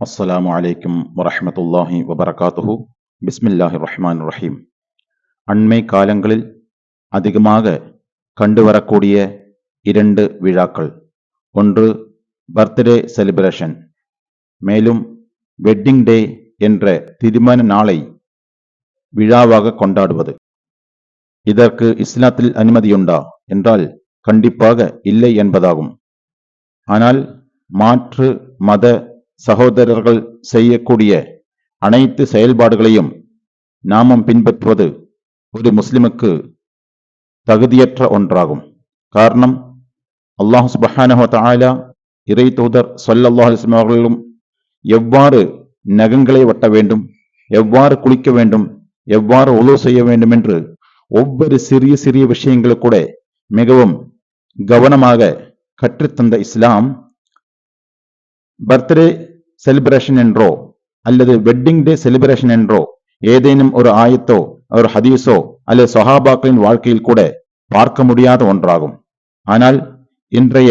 அஸ்ஸலாமு அலைக்கும் வரஹ்மத்துல்லாஹி வபரகாத்துஹு பிஸ்மில்லாஹி ரஹ்மான் ரஹீம் அண்மை காலங்களில் அதிகமாக கண்டு வரக்கூடிய இரண்டு விழாக்கள் ஒன்று பர்த்டே செலிப்ரேஷன் மேலும் வெட்டிங் டே என்ற திருமண நாளை விழாவாக கொண்டாடுவது இதற்கு இஸ்லாத்தில் அனுமதியுண்டா என்றால் கண்டிப்பாக இல்லை என்பதாகும் ஆனால் மாற்று மத சகோதரர்கள் செய்யக்கூடிய அனைத்து செயல்பாடுகளையும் நாமும் பின்பற்றுவது ஒரு முஸ்லிமுக்கு தகுதியற்ற ஒன்றாகும். காரணம் அல்லாஹ் சுபஹானஹ தஆலா இறை தூதர் ஸல்லல்லாஹு அவர்களும் எவ்வாறு நகங்களை வட்ட வேண்டும் எவ்வாறு குளிக்க வேண்டும் எவ்வாறு உழவு செய்ய வேண்டும் என்று ஒவ்வொரு சிறிய சிறிய விஷயங்கள் கூட மிகவும் கவனமாக கற்றுத்தந்த இஸ்லாம். பர்த்டே செலிப்ரேஷன் என்றோ அல்லது வெட்டிங் டே செலிப்ரேஷன் என்றோ ஏதேனும் ஒரு ஆயத்தோ ஒரு ஹதீஸோ அல்லது சொஹாபாக்களின் வாழ்க்கையில் கூட பார்க்க முடியாத ஒன்றாகும். ஆனால் இன்றைய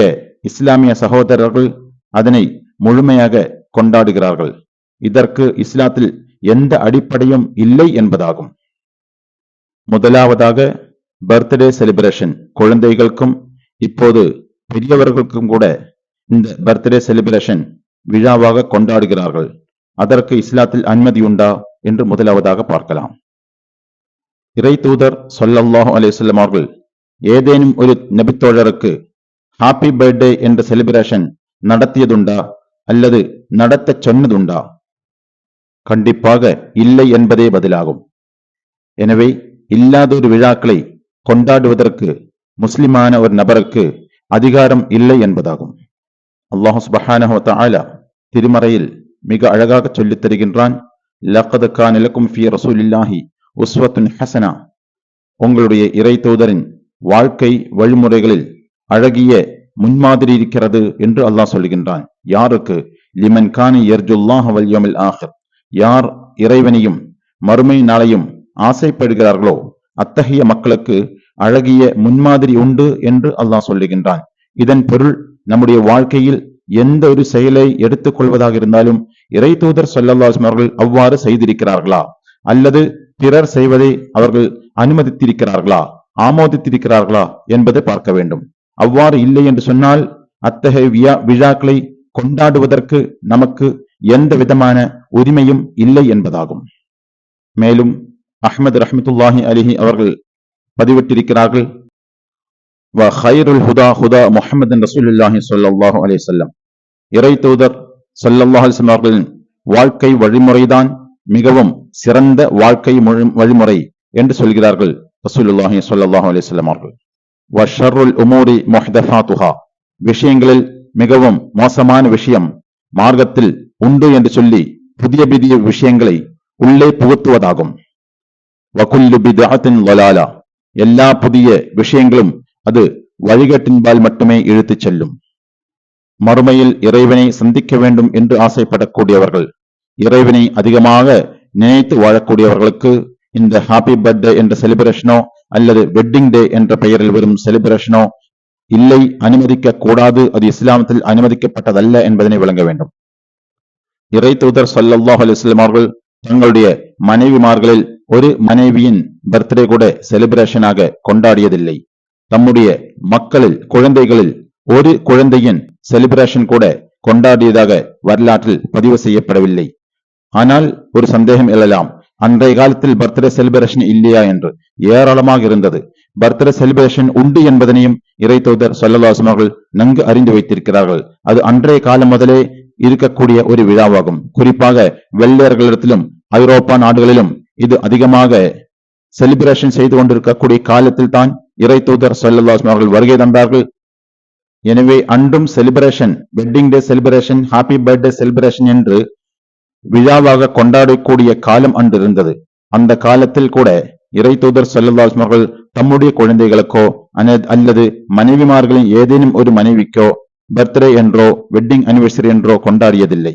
இஸ்லாமிய சகோதரர்கள் அதனை முழுமையாக கொண்டாடுகிறார்கள். இதற்கு இஸ்லாத்தில் எந்த அடிப்படையும் இல்லை என்பதாகும். முதலாவதாக பர்த்டே செலிப்ரேஷன் குழந்தைகளுக்கும் இப்போது பெரியவர்களுக்கும் கூட இந்த பர்த்டே செலிப்ரேஷன் விழாவாக கொண்டாடுகிறார்கள். அதற்கு இஸ்லாத்தில் அனுமதி உண்டா என்று முதலாவதாக பார்க்கலாம். இறை தூதர் சொல்லல்லாஹு அலிசல்லம் அவர்கள் ஏதேனும் ஒரு நபித்தோழருக்கு ஹாப்பி பர்த்டே என்ற செலிப்ரேஷன் நடத்தியதுண்டா அல்லது நடத்த சொன்னதுண்டா? கண்டிப்பாக இல்லை என்பதே பதிலாகும். எனவே இல்லாதொரு விழாக்களை கொண்டாடுவதற்கு முஸ்லிமான ஒரு நபருக்கு அதிகாரம் இல்லை என்பதாகும். அல்லாஹு சுபஹானஹு திருமறையில் மிக அழகாக சொல்லித் தருகின்றான் லக்கது கான் ரசூலில்லாஹி உஸ்வத்துன் ஹசனா. உங்களுடைய இறை தூதரின் வாழ்க்கை வழிமுறைகளில் அழகிய முன்மாதிரி இருக்கிறது என்று அல்லாஹ் சொல்கின்றான். யாருக்கு? லிமன் கானி எர்ஜுல்லாஹ் வல் ஆஹர். யார் இறைவனையும் மறுமை நாளையும் ஆசைப்படுகிறார்களோ அத்தகைய மக்களுக்கு அழகிய முன்மாதிரி உண்டு என்று அல்லாஹ் சொல்லுகின்றான். இதன் பொருள் நம்முடைய வாழ்க்கையில் எந்த ஒரு செயலை எடுத்துக் கொள்வதாக இருந்தாலும் இறை தூதர் அவர்கள் அவ்வாறு செய்திருக்கிறார்களா? அல்லது பிறர் செய்வதை அவர்கள் அனுமதித்திருக்கிறார்களா? ஆமோதித்திருக்கிறார்களா என்பதை பார்க்க வேண்டும். அவ்வாறு இல்லை என்று சொன்னால் அத்தகைய வியா விழாக்களை கொண்டாடுவதற்கு நமக்கு எந்த விதமான உரிமையும் இல்லை என்பதாகும். மேலும் அஹ்மது ரஹமத்துல்லாஹி அலிஹி அவர்கள் பதிவிட்டிருக்கிறார்கள் வ ஹைருல் ஹுதா ஹுதா முஹம்மது ரசூலுல்லாஹி ஸல்லல்லாஹு அலைஹி இறை தூதர் ஸல்லல்லாஹு அலைஹி அவர்களின் வாழ்க்கை வழிமுறைதான் மிகவும் சிறந்த வாழ்க்கை வழிமுறை என்று சொல்கிறார்கள் ரசூலுல்லாஹி சொல்லாஹு அலைஹி அவர்கள். வ ஷர்ருல் உமூரி விஷயங்களில் மிகவும் மோசமான விஷயம் மார்க்கத்தில் உண்டு என்று சொல்லி புதிய புதிய விஷயங்களை உள்ளே புகுத்துவதாகும். வகுல்லு எல்லா புதிய விஷயங்களும் அது வழிகட்டின்பால் மட்டுமே இழுத்துச் செல்லும். மறுமையில் இறைவனை சந்திக்க வேண்டும் என்று ஆசைப்படக்கூடியவர்கள் இறைவனை அதிகமாக நினைத்து வாழக்கூடியவர்களுக்கு இந்த ஹாப்பி பர்த்டே என்ற செலிபிரேஷனோ அல்லது வெட்டிங் டே என்ற பெயரில் வரும் செலிபிரேஷனோ இல்லை அனுமதிக்க கூடாது. அது இஸ்லாமத்தில் அனுமதிக்கப்பட்டதல்ல என்பதனை விளங்க வேண்டும். இறை தூதர் சல்லாஹ் அலைஹி அவர்கள் தங்களுடைய மனைவிமார்களில் ஒரு மனைவியின் பர்த்டே கூட செலிபிரேஷனாக கொண்டாடியதில்லை. தம்முடைய மக்களில் குழந்தைகளில் ஒரு குழந்தையின் செலிபிரேஷன் கூட கொண்டாடியதாக வரலாற்றில் பதிவு செய்யப்படவில்லை. ஆனால் ஒரு சந்தேகம் எழலாம். அன்றைய காலத்தில் பர்த்டே செலிபிரேஷன் இல்லையா என்று ஏராளமாக இருந்தது. பர்த்டே செலிபிரேஷன் உண்டு என்பதனையும் இறை தூதர் சொல்லலாசம் அவர்கள் நன்கு அறிந்து வைத்திருக்கிறார்கள். அது அன்றைய காலம் முதலே இருக்கக்கூடிய ஒரு விழாவாகும். குறிப்பாக வெள்ளையர்களிடத்திலும் ஐரோப்பா நாடுகளிலும் இது அதிகமாக செலிபிரேஷன் செய்து கொண்டிருக்கக்கூடிய காலத்தில் தான் இறை தூதர் சொல்லல்லாஸ்லம் அவர்கள் வருகை தந்தார்கள். எனவே அன்றும் celebration wedding day celebration happy birthday celebration என்று விழாவாக கொண்டாடக்கூடிய காலம் அன்று இருந்தது. அந்த காலத்தில் கூட இறை தூதர் சொல்லல்லாஸ்லம் அவர்கள் தம்முடைய குழந்தைகளுக்கோ அல்லது மனைவிமார்களின் ஏதேனும் ஒரு மனைவிக்கோ பர்த்டே என்றோ வெட்டிங் அனிவர்சரி என்றோ கொண்டாடியதில்லை.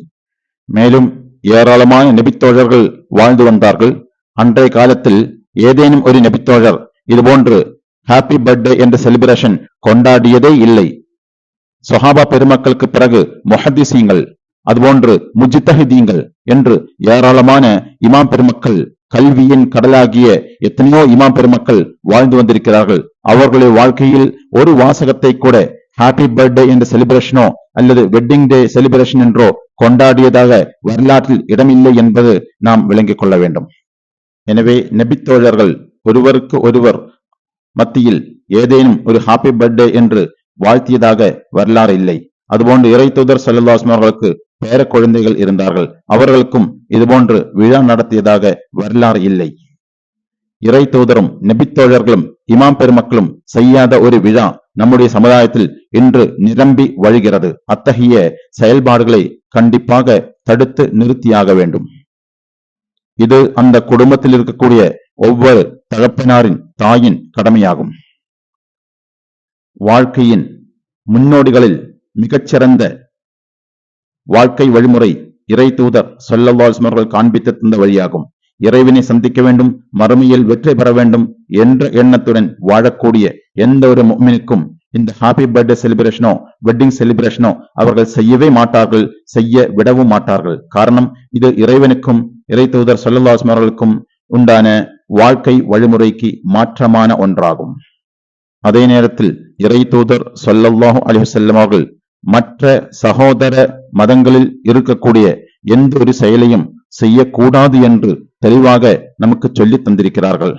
மேலும் ஏராளமான நெபித்தோழர்கள் வாழ்ந்து வந்தார்கள். அன்றைய காலத்தில் ஏதேனும் ஒரு நெபித்தோழர் இதுபோன்று ஹாப்பி பர்த்டே என்ற செலிபிரேஷன் கொண்டாடியதே இல்லை. சொஹாபா பெருமக்களுக்கு பிறகு முஹத்திசீங்கள் அதுபோன்று முஜித்தஹிதீங்கள் என்று ஏராளமான இமாம் பெருமக்கள் கல்வியின் கடலாகிய எத்தனையோ இமாம் பெருமக்கள் வாழ்ந்து வந்திருக்கிறார்கள். அவர்களுடைய வாழ்க்கையில் ஒரு வாசகத்தை கூட ஹாப்பி பர்த்டே என்ற செலிபிரேஷனோ அல்லது வெட்டிங் டே செலிபிரேஷன் என்றோ கொண்டாடியதாக வரலாற்றில் இடமில்லை என்பது நாம் விளங்கிக் கொள்ள வேண்டும். எனவே நபித்தோழர்கள் ஒருவருக்கு ஒருவர் மத்தியில் ஏதேனும் ஒரு ஹாப்பி பர்த்டே என்று வாழ்த்தியதாக வரலாறு இல்லை. அதுபோன்று இறை தூதர் பேர குழந்தைகள் இருந்தார்கள். அவர்களுக்கும் இதுபோன்று விழா நடத்தியதாக வரலாறு இல்லை. இறை தூதரும் நபித்தோழர்களும் இமாம் பெருமக்களும் செய்யாத ஒரு விழா நம்முடைய சமுதாயத்தில் இன்று நிரம்பி வழிகிறது. அத்தகைய செயல்பாடுகளை கண்டிப்பாக தடுத்து நிறுத்தியாக வேண்டும். இது அந்த குடும்பத்தில் இருக்கக்கூடிய ஒவ்வொரு தகப்பனாரின் தாயின் கடமையாகும். வாழ்க்கையின் முன்னோடிகளில் மிகச்சிறந்த வாழ்க்கை வழிமுறை இறை தூதர் சொல்லவால்ஸ்மர்கள் காண்பித்து தந்த வழியாகும். இறைவனை சந்திக்க வேண்டும் மறுமையில் வெற்றி பெற வேண்டும் என்ற எண்ணத்துடன் வாழக்கூடிய எந்த ஒரு முக்மினுக்கும் இந்த ஹாப்பி பர்த்டே செலிபிரேஷனோ வெட்டிங் செலிப்ரேஷனோ அவர்கள் செய்யவே மாட்டார்கள் செய்ய விடவும் மாட்டார்கள். காரணம் இது இறைவனுக்கும் இறை தூதர் சொல்லவாஸ்மர்களுக்கும் உண்டான வாழ்க்கை வழிமுறைக்கு மாற்றமான ஒன்றாகும். அதே நேரத்தில் இறை தூதர் சொல்லல்லாஹு அலிஹசல்லம் அவர்கள் மற்ற சகோதர மதங்களில் இருக்கக்கூடிய எந்த ஒரு செயலையும் செய்யக்கூடாது என்று தெளிவாக நமக்கு சொல்லி தந்திருக்கிறார்கள்.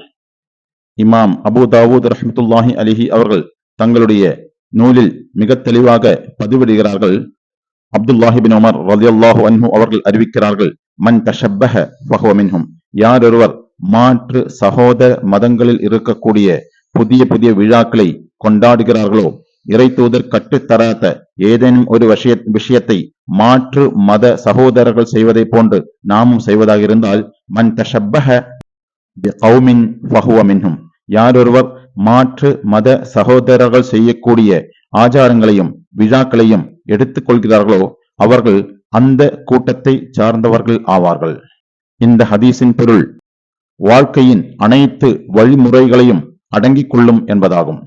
இமாம் அபு தாவூத் ரஹமத்துல்லாஹி அலிஹி அவர்கள் தங்களுடைய நூலில் மிக தெளிவாக பதிவிடுகிறார்கள். அப்துல்லாஹிபின் உமர் ரலியல்லாஹு அன்ஹு அவர்கள் அறிவிக்கிறார்கள் மன் தஷப்பஹ ஃபஹுவ யார் யாரொருவர் மாற்று சகோதர மதங்களில் இருக்கக்கூடிய புதிய புதிய விழாக்களை கொண்டாடுகிறார்களோ? இறை தூதர் கற்றுத்தராத ஏதேனும் ஒரு விஷய விஷயத்தை மாற்று மத சகோதரர்கள் செய்வதை போன்று நாமும் செய்வதாக இருந்தால் மன் யாரொருவர் மாற்று மத சகோதரர்கள் செய்யக்கூடிய ஆச்சாரங்களையும் விழாக்களையும் எடுத்துக் கொள்கிறார்களோ அவர்கள் அந்த கூட்டத்தை சார்ந்தவர்கள் ஆவார்கள். இந்த ஹதீஸின் பொருள் வாழ்க்கையின் அனைத்து வழிமுறைகளையும் அடங்கிக் கொள்ளும் என்பதாகும்.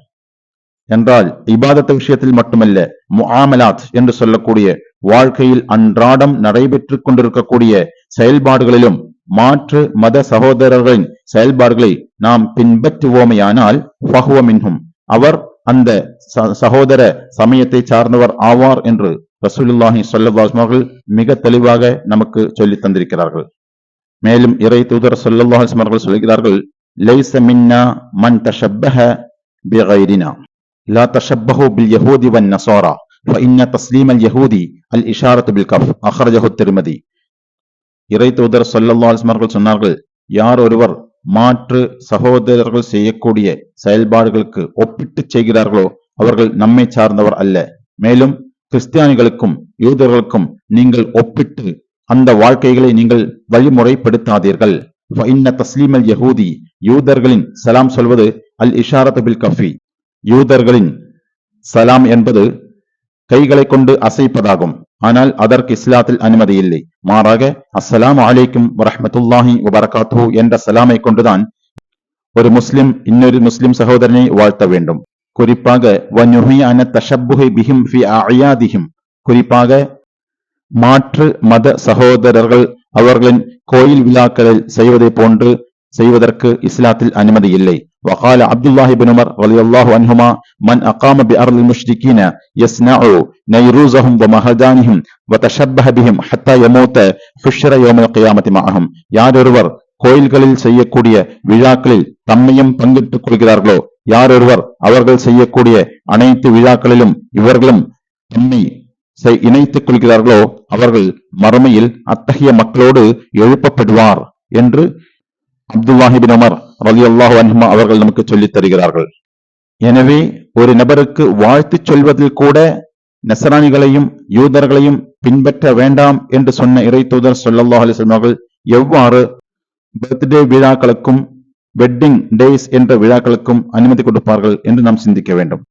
என்றால் இபாதத்த விஷயத்தில் மட்டுமல்ல முஆமலாத் என்று சொல்லக்கூடிய வாழ்க்கையில் அன்றாடம் நடைபெற்றுக் கொண்டிருக்கக்கூடிய செயல்பாடுகளிலும் மாற்று மத சகோதரர்களின் செயல்பாடுகளை நாம் பின்பற்றுவோமையானால் ஃபஹுவ மின்ஹும் அவர் அந்த ச- சகோதர சமயத்தை சார்ந்தவர் ஆவார் என்று ரசூலுல்லாஹி ஸல்லல்லாஹு அவர்கள் மிக தெளிவாக நமக்கு சொல்லித் தந்திருக்கிறார்கள். மேலும் இறை தூதர் ஸல்லல்லாஹு அலைஹி அவர்கள் சொல்கிறார்கள் லைஸ மின்னா மன் தஷப்பஹ பிகைரினா لا تشبهوا باليهود والنصارى فإن تسليم اليهود الإشارة بالكف أخرجه الترمذي இறை தூதர் ஸல்லல்லாஹு அலைஹி அவர்கள் சொன்னார்கள் யார் ஒருவர் மாற்று சகோதரர்கள் செய்யக்கூடிய செயல்பாடுகளுக்கு ஒப்பிட்டு செய்கிறார்களோ அவர்கள் நம்மை சார்ந்தவர் அல்ல மேலும் கிறிஸ்தியானிகளுக்கும் யூதர்களுக்கும் நீங்கள் ஒப்பிட்டு அந்த வாழ்க்கைகளை நீங்கள் வழிமுறைப்படுத்தாதீர்கள். தஸ்லீமல் யகூதி யூதர்களின் சலாம் சொல்வது அல் இஷாரத் பில் கஃபி. யூதர்களின் சலாம் என்பது கைகளை கொண்டு அசைப்பதாகும். ஆனால் அதற்கு இஸ்லாத்தில் அனுமதி இல்லை. மாறாக அஸ்லாம் அலைக்கும் வரஹமத்துல்லாஹி வபரகாத்து என்ற சலாமை கொண்டுதான் ஒரு முஸ்லிம் இன்னொரு முஸ்லிம் சகோதரனை வாழ்த்த வேண்டும். குறிப்பாக குறிப்பாக மாற்று மத சகோதரர்கள் அவர்களின் கோயில் விழாக்களில் செய்வதை போன்று செய்வதற்கு இஸ்லாத்தில் அனுமதி இல்லை وقال عبد الله بن عمر رضي الله عنهما من أقام بأرض المشركين يصنع نيروزهم ومهدانهم وتشبه بهم حتى يموت حشر يوم القيامة معهم யாரொருவர் கோயில்களில் செய்யக்கூடிய விழாக்களில் தம்மையும் பங்கிட்டுக் கொள்கிறார்களோ யாரொருவர் அவர்கள் செய்யக்கூடிய அனைத்து விழாக்களிலும் இவர்களும் தம்மை செய்- இணைத்துக் கொள்கிறார்களோ அவர்கள் மறுமையில் அத்தகைய மக்களோடு எழுப்பப்படுவார் என்று அப்துல்லாஹிபின் ரலி அல்லாஹு அன்ஹுமா அவர்கள் நமக்கு சொல்லித் தருகிறார்கள். எனவே ஒரு நபருக்கு வாழ்த்துச் சொல்வதில் கூட நெசராணிகளையும் யூதர்களையும் பின்பற்ற வேண்டாம் என்று சொன்ன இறை தூதர் ஸல்லல்லாஹு அலைஹி அவர்கள் எவ்வாறு பர்த்டே விழாக்களுக்கும் வெட்டிங் டேஸ் என்ற விழாக்களுக்கும் அனுமதி கொடுப்பார்கள் என்று நாம் சிந்திக்க வேண்டும்.